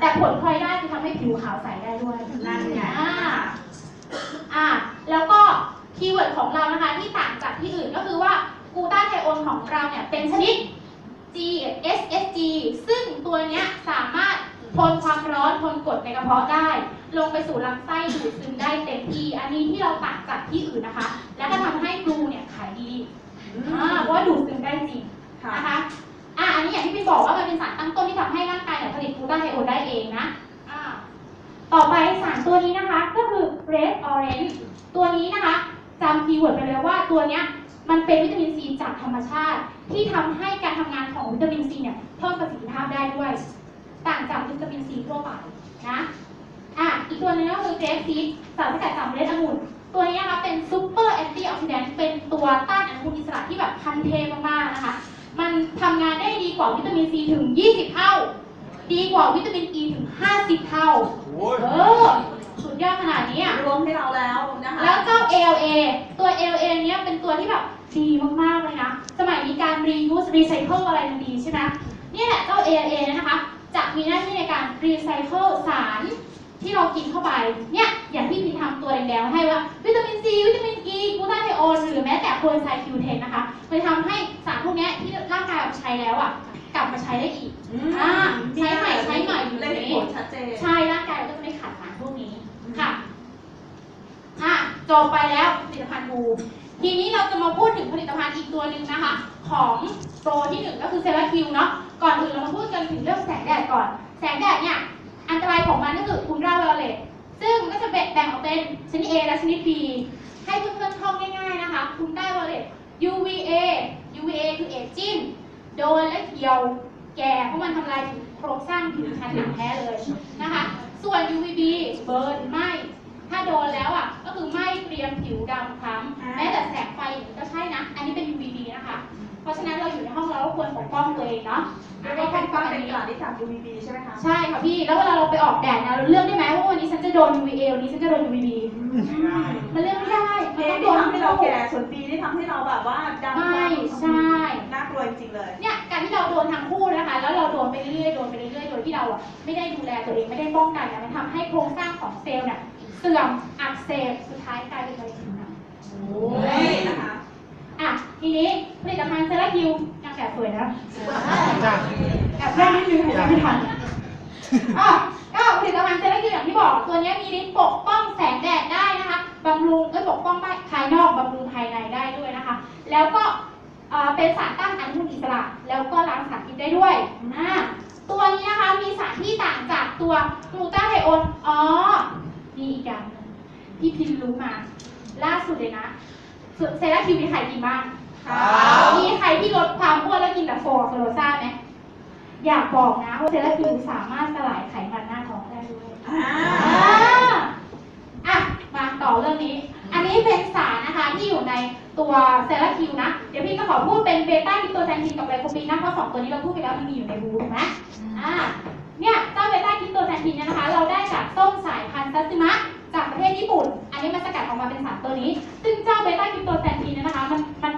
แต่ผลพลอยได้คือทำให้ผิวขาวใสได้ด้วยนั่นไงอ่าอ่าแล้วก็คีย์เวิร์ดของเรานะคะที่ต่างจากที่อื่นก็คือว่ากูต้าไทโอนของเราเนี่ยเป็นชนิด G SSG ซึ่งตัวเนี้ยสามารถทนความร้อนทนกรดในกระเพาะได้ ลงไปสู่ลำไส้ดูดซึมได้เต็มที่ อันนี้ที่เราต่างจากที่อื่นนะคะ และก็ทำให้กลูเนี่ยขายดี ว่าตัวเนี้ยมันเป็นวิตามินซีจากธรรมชาติ ที่ทำให้การทำงานของวิตามินซีเนี่ยเพิ่มประสิทธิภาพได้ด้วย ต่างจากวิตามินซีทั่วไปนะอะอีกตัวหนึงก็คือเกรฟซีดสารสกัดจากเมล็ดองุ่นตัวนี้นะคะเป็นซูเปอร์แอนตี้ออกซิแดนต์เป็นตัวต้านอนุมูลอิสระที่แบบคันเทมากๆนะคะ มันทำงานได้ดีกว่าวิตามินซีถึง 20 เท่า ดีกว่าวิตามินอ e ีถึง 50 เท่า โอ้ยเออ สุดยอดขนาดนี้อะรวมให้เราแล้วนะคะแล้วเจ้า ALA ตัว ALA เนี้ยเป็นตัวที่แบบดีมาก ๆ เลยนะ สมัยนี้การ reuse recycle อะไรมันดีใช่ไหมเนี่ยแหละเจ้า ALA เนี่ยนะคะ จะมีหน้าที่ในการ recycle สารที่เรากินเข้าไป เนี่ย อย่างที่พี่ทำตัวแดงๆให้ว่า วิตามินซีวิตามินอ e, ีกลูตาไทโอนหรือแม้แต่โคเอนไซม์คิวเทนนะคะ มันทำให้สารพวกเนี้ยที่ร่างกายเราใช้แล้วอะ กลับมาใช้ได้อีกอืมอ่าใช้ใหม่ใช้ใหม่อยู่เลยในเห็นนี้ผลชัดเจนใช่ร่างกายเราก็จะไม่ขาดสารพวกนี้ค่ะอะจบไปแล้วผลิตภัณฑ์บูทีนี้เราจะมาพูดถึงผลิตภัณฑ์อีกตัวหนึ่งนะคะ ของโปรที่หนึ่งก็คือเซราคิวเนาะก่อนอื่นเรามาพูดกันถึงเรื่องแสงแดดก่อน แสงแดดเนี่ยอันตรายของมันก็คืออุลตราไวโอเลตซึ่งมันก็จะแบ่งออกเป็นชนิด A และชนิด B ให้เพื่อนๆท่องง่ายๆนะคะอุลตราไวโอเลต UVA UVA คือเอจจิ้ง โดนและเขียวแก่เพราะมันทำลายถึงโครงสร้างผิวชั้นหนังแท้เลยนะคะ ส่วน UVB เบิร์นไหมถ้าโดนแล้วอะก็คือไหมเกรียมผิวดำคล้ำแม้แต่แสงไฟอย่างนี้ก็ใช่นะ อันนี้เป็น UVB นะคะ เพราะฉะนั้นเราอยู่ในห้องเราก็ควรปกป้องตัวเองเนาะเรียกว่าเป็นป้าเป็นกระดาษที่จาก UVB ใช่ไหมคะใช่ค่ะพี่แล้วเวลาเราไปออกแดดนะเราเลือกได้ไหมว่าวันนี้ฉันจะโดน UVA วันนี้ฉันจะโดน UVB มันเลือกไม่ได้เอมันต้องโดนที่ทำให้เราแก่ส่วนปีที่ทำให้เราแบบว่าดำไม่ใช่ น่ากลัวจริงๆเลย เนี่ยการที่เราโดนทั้งคู่นะคะ แล้วเราโดนไปเรื่อยๆ โดนไปเรื่อยๆ โดยที่เราอะไม่ได้ดูแลตัวเองไม่ได้ป้องกันเนี่ยมันทำให้โครงสร้างของเซลล์เนี่ยเสื่อมอักเสบสุดท้ายกลายเป็นมะเร็งผิวหนังโอ้ยนะคะอะทีนี้ผลิตภัณฑ์เซราคิวยังแบบสวยนะจ้าแอบแรกนิดนึงผมไม่ทันอะก็ผลิตภัณฑ์เซราคิวอย่างที่บอกตัวนี้มีฤทธิ์ปกป้องแสงแดดได้นะคะบำรุงเอ้ยปกป้องภายนอกบำรุงภายในได้ด้วยนะคะ แล้วก็ เอ่อเป็นสารต้านอนุมูลอิสระ แล้วก็ล้างสารพิษได้ด้วยอ่าตัวนี้นะคะมีสารที่ต่างจากตัวกลูตาไทโอนอ๋อมีอีกอย่างหนึ่งที่พิมพ์รู้มา ล่าสุดเลยนะเซราคิวมีใครกินบ้างค่ะมีใครที่ลดความอ้วนแล้วกินแบบโฟร์โฟโรซ่าไหมอยากบอกนะว่าเซราคิวสามารถสลายไขมันหน้าท้องได้ด้วยอ่าอ่าอะมาต่อเรื่องนี้อั นนี้เป็นสารนะคะที่อยู่ในตัวเซราคิวนะ เดี๋ยวพี่ก็ขอพูดเป็นเบต้าคิโตแซนทินกับไลโคปีนนะเพราะสองตัวนี้เราพูดไปแล้วมันมีอยู่ในบูถูกไหมอ่าเนี่ยเจ้าเบต้าคิโตแซนทินเนี่ยนะคะ เราได้จากส้มสายพันธุ์ซัตสึมะจากประเทศญี่ปุ่น อันนี้มันสกัดออกมาเป็นสารตัวนี้ ซึ่งเจ้าเบต้าคิโตแซนทินเนี่ยนะคะมันมัน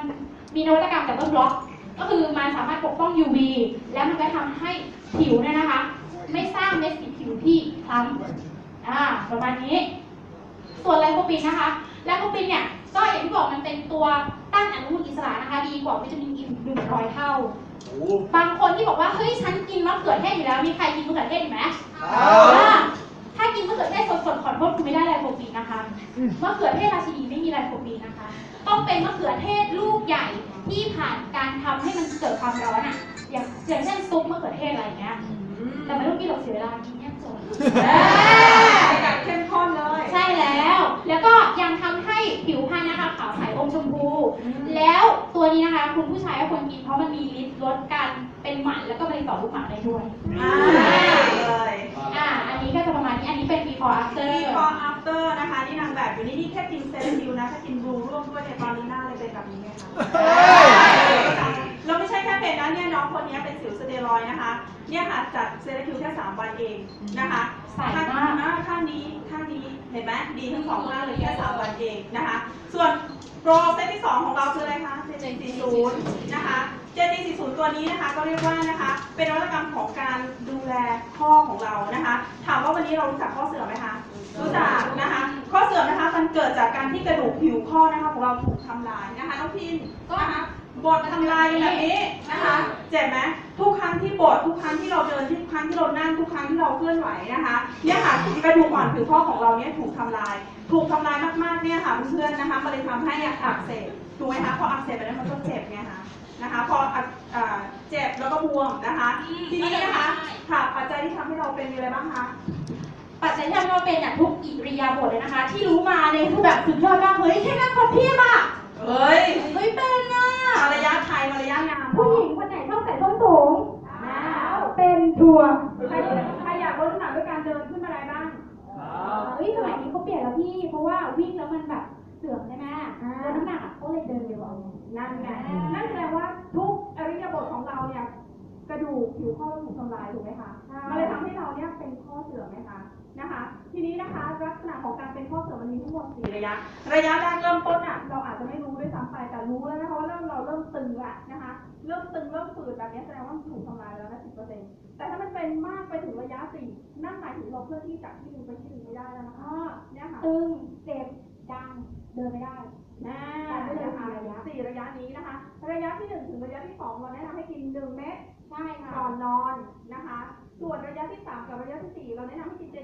มีนวัตกรรมดับเบิลบล็อกก็คือมันสามารถปกป้อง UV และมันก็ทำให้ผิวเนี่ยนะคะ ไม่สร้างเม็ดสีผิวที่คล้ำอ่าประมาณนี้ ส่วนไลโคปินนะคะ ไลโคปินเนี่ยก็อย่างที่บอกมันเป็นตัวต้านอนุมูลอิสระนะคะ ดีกว่าวิตามินอีหนึ่งร้อยเท่าโอ้บางคนที่บอกว่าเฮ้ยฉันกินมะเขือเทศอยู่แล้วมีใครกินมะเขือเทศอีกไหมครับอ่าถ้ากินมะเขือเทศสดๆขอโทษคุณไม่ได้ไลโคปินนะคะมะเขือเทศราชินีไม่มีไลโคปีนนะคะ ต้องเป็นมะเขือเทศลูกใหญ่ที่ผ่านการทำให้มันเกิดความร้อนอะอย่างอย่างเช่นซุปมะเขือเทศอะไรอย่างเงี้ยแต่ไม่ต้องกินหรอกเสียเวลากินเนี่ยจบแบบ เข้มข้นเลย ใช่แล้ว แล้วก็ยังทำให้ผิวพรรณนะคะขาวใสอมชมพูแล้วตัวนี้นะคะ คุณผู้ชายก็ควรกินเพราะมันมีฤทธิ์ลดการเป็นหมันแล้วก็มะเร็งต่อมลูกหมากได้ด้วย อ่าเลยอ่า อันนี้ก็จะประมาณนี้ อันนี้เป็น before after before after นะคะนี่นางแบบอยู่นี่นี่แค่กินเซนซิวนะถ้ากินบลูร่วมด้วยในยตอนนี้หน้าเลยเป็นแบบนี้ไหมคะเฮ้ยเรา ไม่ใช่แค่เป็นนะเนี่ยน้องคนนี้เป็นสิวสเตียรอยนะคะ เนี่ยค่ะจัดเซราคิวแค่3วันเองนะคะใส่ข้างมากข้างนี้ข้างนี้เห็นไหมดีทั้งสองข้างเลยแค่3วันเองนะคะ ส่วนโปรเซตที่2ของเราคืออะไรคะ JT40 นะคะ JT40 ตัวนี้นะคะก็เรียกว่านะคะ เป็นนวัตกรรมของการดูแลข้อของเรานะคะ ถามว่าวันนี้เรารู้จักข้อเสื่อมไหมคะรู้จักนะคะ ข้อเสื่อมนะคะมันเกิดจากการที่กระดูกผิวข้อนะคะของเราถูกทำลายนะคะน้องพิมก็นะคะ บดทำลายแบบนี้นะคะ เจ็บไหมทุกครั้งที่บดทุกครั้งที่เราเดินทุกครั้งที่เรานั่งทุกครั้งที่เราเคลื่อนไหวนะคะเนี่ยค่ะกระดูกอ่อนผิวข้อของเราเนี่ยถูกทำลาย ถูกทำลายมากๆเนี่ยค่ะเพื่อนๆนะคะมันเลยทำให้อักเสบถูกไหมคะพออักเสบไปแล้วมันก็เจ็บไงคะนะคะ พออ่าเจ็บแล้วก็บวมนะคะ ทีนี้นะคะค่ะปัจจัยที่ทำให้เราเป็นมีอะไรบ้างคะปัจจัยที่ทำให้เราเป็นอย่างทุกอิริยาบถเลยนะคะ ที่รู้มาเนี่ยคือแบบสุดยอดมากเฮ้ยแค่นั่งพับเพียบอะ เฮ้ยเฮ้ยเป็นอะมารยาทไทยมารยาทงามผู้หญิงคนไหนชอบใส่ส้นสูงแล้วเป็นทัวร์ใครใครอยากลดน้ำหนักด้วยการเดินขึ้นบันไดบ้างเฮ้ยสมัยนี้เขาเปลี่ยนแล้วพี่ เพราะว่าวิ่งแล้วมันแบบเสื่อมใช่ไหมเดินน้ำหนักอะเขาเลยเดินเร็วเอานั่นไงนั่นแสดงว่าทุกอริยบทของเราเนี่ยกระดูกผิวข้อถูกทำลายถูกไหมคะ มันเลยทำให้เราเนี่ยเป็นข้อเสื่อมไหมคะ ณะของการเป็นข้อเสื่อมมันมีทั้งหมดสี่ระยะ ระยะแรกเริ่มต้นอะเราอาจจะไม่รู้ด้วยซ้ำไปแต่รู้แล้วนะคะว่าเริ่มเราเริ่มตึงละนะคะเริ่มตึงเริ่มฝืดแบบนี้แสดงว่ามันถูกทำลายแล้วนะสิบเปอร์เซ็นต์แต่ถ้ามันเป็นมากไปถึงระยะสี่นั่นหมายถึงเราเคลื่อนที่จากที่หนึ่งไปที่หนึ่งไม่ได้แล้วนะคะเนี่ยค่ะตึงเจ็บดังเดินไม่ได้น่านะคะสี่ระยะนี้นะคะ ระยะที่หนึ่งถึงระยะที่สองเราแนะนำให้กินหนึ่งเม็ดใช่ค่ะก่อนนอนนะคะ ส่วนระยะที่3กับระยะที่4เราแนะนำให้กินเจ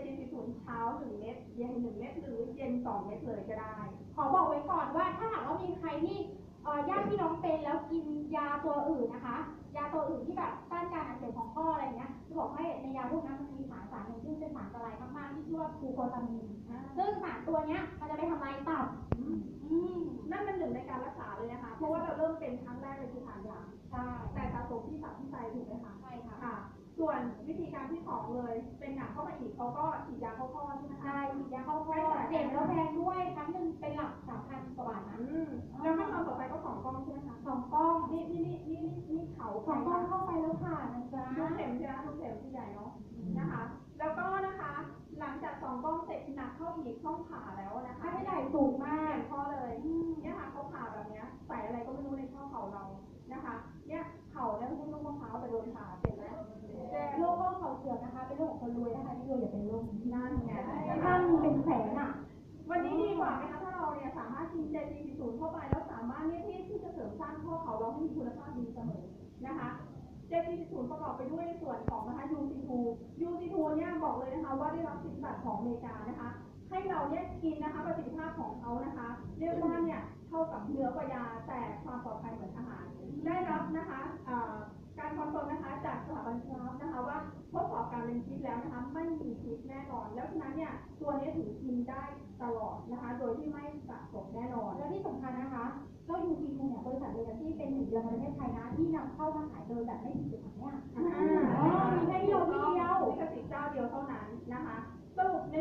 จีซีศูนย์เช้า1เม็ดเย็น1เม็ดหรือเย็น2เม็ดเลยก็ได้ ขอบอกไว้ก่อนว่าถ้าหากว่ามีใครที่เอ่อญาติพี่น้องเป็นแล้วกินยาตัวอื่นนะคะ ยาตัวอื่นที่แบบต้านการอักเสบของข้ออะไรเงี้ยจะบอกให้ในยาพวกนั้นมันมีสารสารหนึ่งที่เป็นสารอันตรายมากๆที่ชื่อว่ากูโคตามีนซึ่งสารตัวเนี้ยมันจะไปทำลายตับอืมนั่นเป็นหนึ่งในการรักษาเลยนะคะ เพราะว่าเราเริ่มเป็นครั้งแรกเลยคือทานยาใช่แต่สะสมที่ตับที่ไตถูกไหมคะใช่ค่ะค่ะ ส่วนวิธีการที่สองเลย เป็นหนักเข้ามาอีกเขาก็ฉีดยาเข้าข้อใช่ไหมคะ ใช่ฉีดยาเข้าข้อเจ็บแล้วแพงด้วยครั้งหนึ่งเป็นหลักสามพันกว่าบาทนะอืมแล้วขั้นตอนต่อไปก็สองกล้องใช่ไหมคะสองกล้องนี่นี่นี่นี่นี่นี่เขาสองกล้องเข้าไปแล้วผ่านนะจ๊ะลูกเข็มใช่ไหมลูกเข็มที่ใหญ่เนาะนะคะ แล้วก็นะคะ หลังจากสองกล้องเสร็จหนักเข้าอีกต้องผ่าแล้วนะคะค่าใช้จ่ายสูงเปมากลี่ยนข้อเลยเนี่ยค่ะเขาผ่าแบบเนี้ยใส่อะไรก็ไม่รู้ในข้อเข่าเรานะคะ นะคะว่าได้รับสิทธิบัตรของอเมริกานะคะ ให้เราเนี่ยกินนะคะประสิทธิภาพของเขานะคะ เรียกว่าเนี่ยเท่ากับเนื้อกว่ายาแต่ความปลอดภัยเหมือนอาหาร ได้รับนะคะการคอนเฟิร์มนะคะจากสถาบันคราฟนะคะว่าทดสอบการเป็นพิษแล้วนะคะไม่มีพิษแน่นอน แล้วฉะนั้นเนี่ยตัวนี้ถือกินได้ตลอดนะคะ โดยที่ไม่สะสมแน่นอน และที่สำคัญนะคะเจ้า UC2 เนี่ยบริษัทเดียวกันที่เป็นหนึ่งเดียวในประเทศไทยนะที่นำเข้ามาขายโดยแบบไม่ผิดกฎหมายอ่า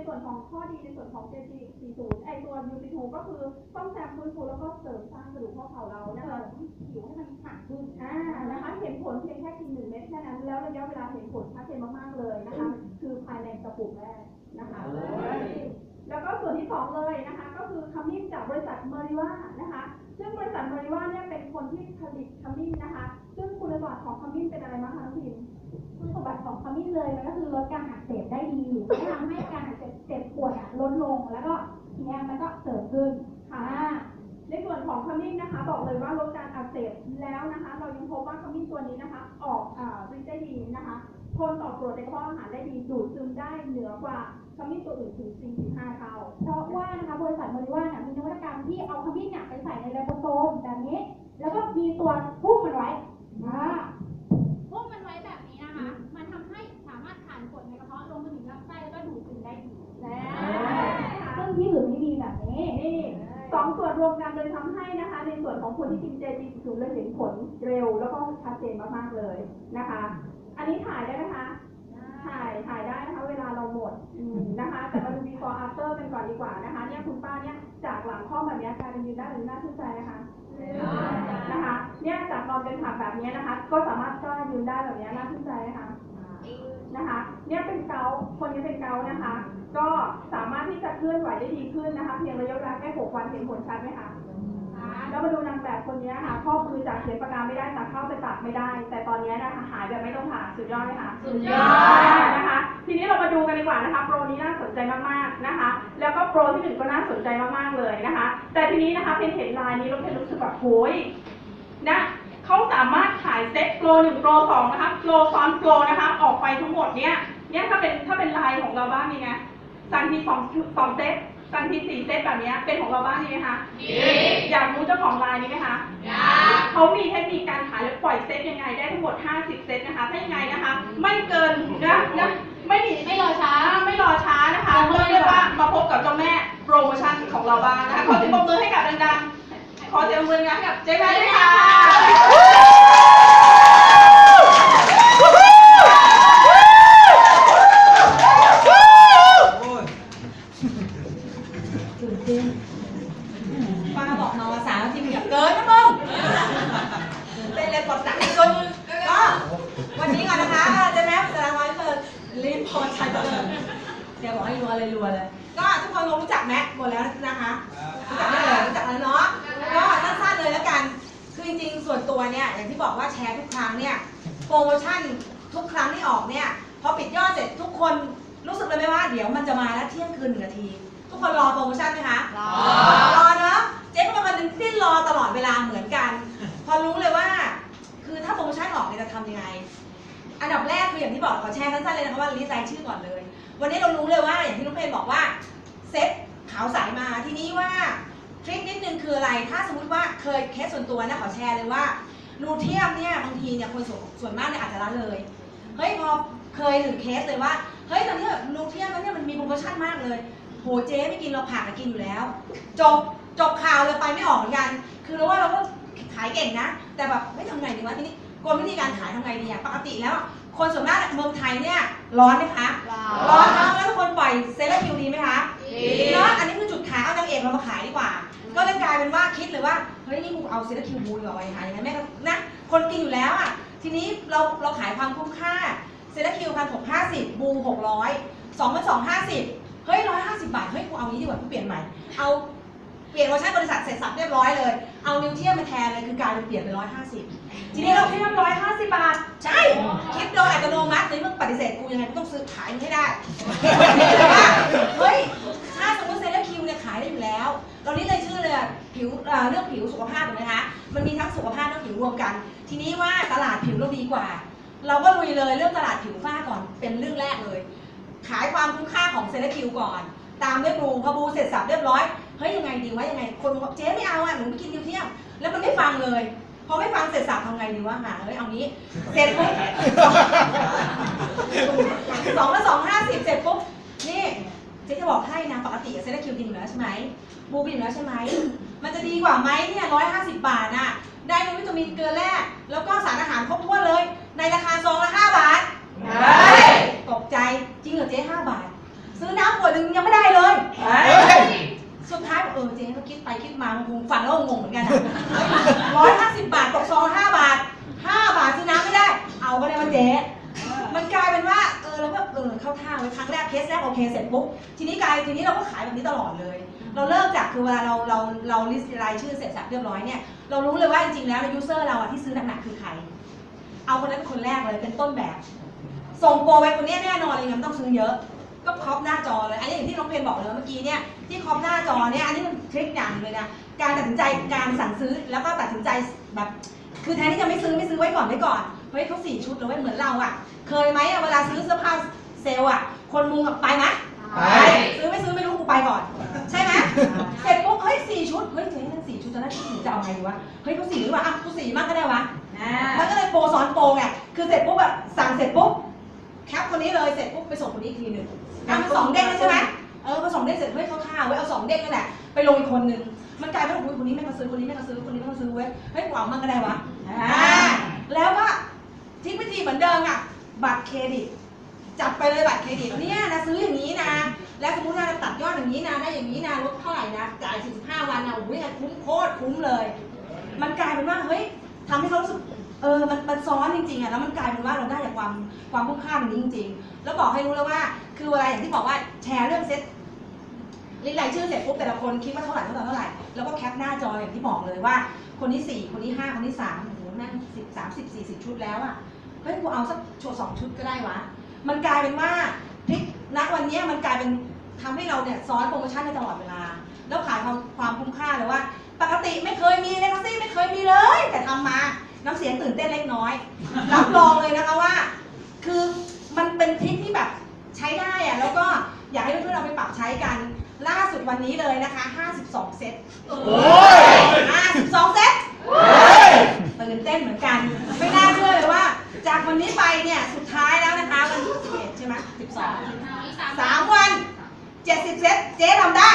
สรุปในส่วนของข้อดีในส่วนของ JG 40 ไอตัว UC2 ก็คือซ่อมแซมฟื้นฟูแล้วก็เสริมสร้างกระดูกข้อเข่าเรานะเสริคะมผิวให้มันขาดขึ้นอ่านะคะ เห็นผลเพียงแค่กินหนึ่งเม็ดแค่นั้น แล้วระยะเวลาเห็นผลชัดเจนมากๆเลยนะคะ คือภายในกระปุกแรกนะคะ แล้วก็ส่วนที่สองเลยนะคะ ก็คือขมิ้นจากบริษัทเมริว่านะคะ ซึ่งบริษัทเมริว่าเนี่ยเป็นคนที่ผลิตขมิ้นนะคะ ซึ่งคุณสมบัติของขมิ้นเป็นอะไรบ้างคะน้องพิมคุณสมบัติของขมิ้นเลยมันก็คือลดการอักเสบได้ดีไม่ทำให้การอักเสบ เจ็บปวดอะลดลงแล้วก็ทีเนี้ยมันก็เสริมขึ้นค่ะในส่วนของขมิ้นนะคะ บอกเลยว่าลดการอักเสบแล้วนะคะ เรายังพบว่าขมิ้นตัวนี้นะคะ ออกอ่าฤทธิ์ได้ดีนะคะทนต่อกรดในกระเพาะอาหารได้ดีดูดซึมได้เหนือกว่าขมิ้นตัวอื่นถึง4-5เท่าเพราะว่านะคะบริษัทบริว่าเนี่ยมีนวัตกรรมที่เอาขมิ้นเนี่ยไปใส่ในไรโบโซมแบบนี้ แล้วก็มีตัวพุ่มมันไว้อ่าพุ่มมันไว้แบบนี้นะคะ ดในกระเพาะลงไปถึงลำไส้แล้วก็ดูดซึมได้ดีแล้วซึ่งที่อื่นไม่มีแบบนี้นี่สองส่วนรวมกันเลยทำให้นะคะ ในส่วนของคนที่กินเจจีสูเลยเห็นผลเร็วแล้วก็ชัดเจนมากๆเลยนะคะ อันนี้ถ่ายได้ไหมคะถ่ายถ่ายได้นะคะเวลาเราหมดอืมนะคะ แต่มาดู before after กันก่อนดีกว่านะคะเนี่ยคุณป้าเนี่ยจากหลังข้อแบบเนี้ยกลายเป็นยืนได้หรือน่าชื่นใจนะคะนะคะ เนี่ยจากนอนเป็นผักแบบเนี้ยนะคะ ก็สามารถกล้ายืนได้แบบเนี้ยน่าชื่นใจนะคะ นะคะเนี่ยเป็นเกาต์คนนี้เป็นเกาต์นะคะ ก็สามารถที่จะเคลื่อนไหวได้ดีขึ้นนะคะ เพียงระยะเวลาแค่หกวันเห็นผลชัดไหมคะแล้วมาดูนางแบบคนนี้ค่ะพ่อมือจากเขียนปากกาไม่ได้ตัดเข้าไปตัดไม่ได้ แต่ตอนนี้นะคะหายแบบไม่ต้องผ่าสุดยอดไหมคะสุดยอดนะคะ ทีนี้เรามาดูกันดีกว่านะคะโปรนี้น่าสนใจมากๆนะคะ แล้วก็โปรที่หนึ่งก็น่าสนใจมากๆเลยนะคะ แต่ทีนี้นะคะเป็นเห็นลายนี้เราเป็นรู้สึกแบบโหยนะ เขาสามารถขายเซ็ตโปรหนึ่งโปรสองนะคะโปรซ้อนโปรนะคะออกไปทั้งหมดเนี้ยเนี่ยถ้าเป็นถ้าเป็นลายของเราบ้างนี่ไงสั่งทีสองสองเซตสั่งทีสี่เซตแบบเนี้ยเป็นของเราบ้างนี่ไหมคะอยากรู้เจ้าของลายนี้ไหมคะเขามีเทคนิคการขายและปล่อยเซตยังไงได้ทั้งหมด 50 เซตนะคะถ้ายังไงนะคะ ไม่เกินนะนะไม่มีไม่รอช้าไม่รอช้านะคะลงมือเรียกว่ามาพบกับเจ้าแม่โปรโมชั่นของเราบ้างนะคะขอเสียงปรบมือให้กับดังๆ ขอเสียงปรบมือให้กับเจ๊แม่ด้วยค่ะป้า แชร์ทุกครั้งเนี่ยโปรโมชั่นทุกครั้งที่ออกเนี่ยพอปิดยอดเสร็จทุกคนรู้สึกเลยไหมว่าเดี๋ยวมันจะมาแล้วเที่ยงคืนหนึ่งนาที ทุกคนรอโปรโมชั่นไหมคะรอรอเนอะเจ๊ก็เป็นคนหนึงที่รอตลอดเวลาเหมือนกัน พอรู้เลยว่า คือถ้าโปรโมชั่นออกเนี่ยจะทำยังไง อันดับแรกคืออย่างที่บอกขอแชร์สั้นๆเลยนะคะว่าลิสต์รายชื่อก่อนเลย วันนี้เรารู้เลยว่าอย่างที่น้องเพนบอกว่าเซ็ตขาวสายมาทีนี้ว่าทริคนิดนึงคืออะไร ถ้าสมมติว่าเคยเคสส่วนตัวนะขอแชร์เลยว่า นูเทียมเนี่ยบางทีเนี่ยคนส่วนส่วนมากเนี่ยอาจจะละเลย เฮ้ยพอเคยถึงเคสเลยว่า เฮ้ยตอนนี้แบบนูเทียมแล้วเนี่ยมันมีโปรโมชั่นมากเลย โหเจ๊ไม่กินเราผักก็กินอยู่แล้ว จบจบข่าวเลยไปไม่ออกเหมือนกัน คือเราว่าเราก็ขายเก่งนะ แต่แบบไม่ทำไงดีวะทีนี้กลวิธีการขายทำไงดีอะปกติแล้ว คนส่วนมากเมืองไทยเนี่ยร้อนไหมคะ ร้อนเอาแล้วทุกคนปล่อยเซเลบคิวดีไหมคะเนาะอันนี้คือจุดขายเอานางเอกเรามาขายดีกว่า ก็เลยกลายเป็นว่าคิดเลยว่าเฮ้ยนี่กูเอาเซเลบคิวบูดีกว่าไว้ขายยังไงแม่ก็นะคนกินอยู่แล้วอะทีนี้เราเราขายความคุ้มค่าเซเลบคิวพันหกห้าสิบบูหกร้อยสองพันสองห้าสิบเฮ้ยร้อยห้าสิบบาทเฮ้ยกูเอางี้ดีกว่ากูเปลี่ยนใหม่เอาเปลี่ยนเวอร์ชันบริษัทเสร็จสับเรียบร้อยเลย เอานิวเทียมมาแทนเลยคือกลายเป็นเปลี่ยนเป็นร้อยห้าสิบทีนี้เราที่ร้อยห้าสิบบาท ใช่ คิดโดยอัตโนมัติเลยมึงปฏิเสธกูยังไงกูต้องซื้อขายมึงให้ได้แต่ว่าเฮ้ย ถ้าสมมติเซเลบคิวเนี่ยขายได้อยู่แล้วตอนนี้เลยื่อเลยอะผิวเรื่องผิวสุขภาพถูกไหมคะมันมีทั้งสุขภาพและผิวรวมกัน ทีนี้ว่าตลาดผิวเราดีกว่า เราก็ลุยเลยเรื่องตลาดผิวฝ้าก่อนเป็นเรื่องแรกเลย ขายความคุ้มค่าของเซเลบคิวก่อน ตามด้วยบลูพอบูเสร็จสับเรียบร้อยเฮ้ยยังไงดีวะยังไงคนบอกเจ๊ไม่เอาอะหนูไม่กินนิวเที่ยมแล้วมันไม่ฟังเลยพอไม่ฟังเสร็จสับทำไงดีวะหาเฮ้ยเอางี้เสร็จปุ๊บสองละสองห้าสิบเสร็จปุ๊บ เจ๊จะบอกให้นะปกติเซเลคิวดีอยู่แล้วใช่ไหมบูบีอยู่แล้วใช่ไหมมันจะดีกว่าไหมเนี่ยร้อยห้าสิบบาทน่ะได้วิตามินเกลือแร่แล้วก็สารอาหารครบถ้วนเลย ในราคาซองละห้าบาทเฮ้ยตกใจจริงเหรอเจ๊ห้าบาท ซื้อน้ำขวดหนึงยังไม่ได้เลยเฮ้ยสุดท้ายบอกเออเจ๊ก็คิดไปคิดมาคงฟังแล้วงงเหมือนกันอะร้อยห้าสิบบาทตกซองห้าบาทห้าบาทซื้อน้ำไม่ได้ เอาก็ได้มาเจ๊มันกลายเป็นว่าเออเราก็เออเข้าท่าเลยครั้งแรกเคสแรกโอเคเสร็จปุ๊บทีนี้กลายทีนี้เราก็ขายแบบนี้ตลอดเลย เราเลิกจากคือเวลาเราเราเราลิสต์รายชื่อเสร็จสับเรียบร้อยเนี่ยเรารู้เลยว่าจริงๆแล้วในยูเซอร์เราอะที่ซื้อหนักๆคือใคร เอาคนนั้นเป็นคนแรกเลยเป็นต้นแบบ ส่งโปรไปคนเนี้ยแน่นอนเลยงั้นไม่ต้องซื้อเยอะ ก็ครอบหน้าจอเลยอันนี้อย่างที่น้องเพนบอกเลยเมื่อกี้เนี่ยที่ครอบหน้าจอเนี่ยอันนี้มันทริคอย่างหนึ่งเลยนะ การตัดสินใจการสั่งซื้อแล้วก็ตัดสินใจแบบ คือแทนที่จะไม่ซื้อไม่ซื้อไว้ก่อนไว้ก่อนเฮ้ยเขาสี่ชุดเลยเว้ยเหมือนเราอะเคยไหมอะเวลาซื้อเสื้อผ้าเซลล์อะคนมุงอะไปไหมไป ซื้อไม่ซื้อไม่รู้กูไปก่อน ใช่ไหมเสร็จปุ๊บเฮ้ยสี่ชุดเฮ้ยเจ๊นั่นสี่ชุดตอนแรกหนูจะเอาไงดีวะเฮ้ยเขาสี่หรือเปล่าอะกูสี่มากก็ได้วะอ่าแล้วก็เลยโปรซ้อนโปรไงคือเสร็จปุ๊บแบบสั่งเสร็จปุ๊บแคปคนนี้เลยเสร็จปุ๊บไปส่งคนนี้อีกทีหนึ่งอะมันสองเด้งแล้วใช่ไหมเออพอสองเด้งเสร็จเฮ้ยเขาท่าเว้ยเอาสองเด้งนั่นแหละไปลงอีกคนนึง มันกลายเป็นว่าอุ๊ยคนนี้ไม่มาซื้อคนนี้ไม่มาซื้อคนนี้ไม่มาซื้อเว้ยเฮ้ยกูเอามั่งก็ได้วะอ่าแล้วก็ทิ้งวิธีเหมือนเดิมอะบัตรเครดิต จัดไปเลยบัตรเครดิตเนี่ยนะซื้ออย่างนี้นะ แล้วสมมติว่าเราตัดยอดอย่างนี้นะได้อย่างนี้นะลดเท่าไหร่นะจ่าย 45 วันนะโอ้ยคุ้มโคตรคุ้มเลย มันกลายเป็นว่าเฮ้ยทำให้เขารู้สึกเออมันมันซ้อนจริงๆอะแล้วมันกลายเป็นว่าเราได้จากความความคุ้มค่าตรงนี้จริง ๆ แล้วบอกให้รู้แล้วว่า คือเวลาอย่างที่บอกว่าแชร์เรื่องเซ็ต ลิสต์รายชื่อเสร็จปุ๊บแต่ละคนคิดว่าเท่าไหร่เท่าไหร่เท่าไหร่แล้วก็แคปหน้าจออย่างที่บอกเลยว่า คนที่สี่คนที่ห้าคนที่สามโอ้โหนั่งสิบสามสิบสี่สิบชุดแล้วอะเฮ้ยกูเอาสักโชว์สองชุดก็ได้วะมันกลายเป็นว่าพลิกณวันนี้มันกลายเป็นทำให้เราเนี่ยซ้อนโปรโมชั่นในตลอดเวลา แล้วขายความความคุ้มค่าเลยว่า ปกติไม่เคยมีเลยทั้งสิ้นไม่เคยมีเลย แต่ทำมาน้ำเสียงตื่นเต้นเล็กน้อย รับรองเลยนะคะว่า คือมันเป็นทริคที่แบบใช้ได้อะแล้วก็อยากให้เพื่อนๆเอาไปปรับใช้กัน วันนี้เลยนะคะ 52 เซตโอ้ย52 เซตตื่นเต้นเหมือนกัน ไม่น่าเชื่อเลยว่า จากวันนี้ไปเนี่ยสุดท้ายแล้วนะคะวันที่11ใช่ไหม12สามวัน 70 เซตเจ๊ทำได้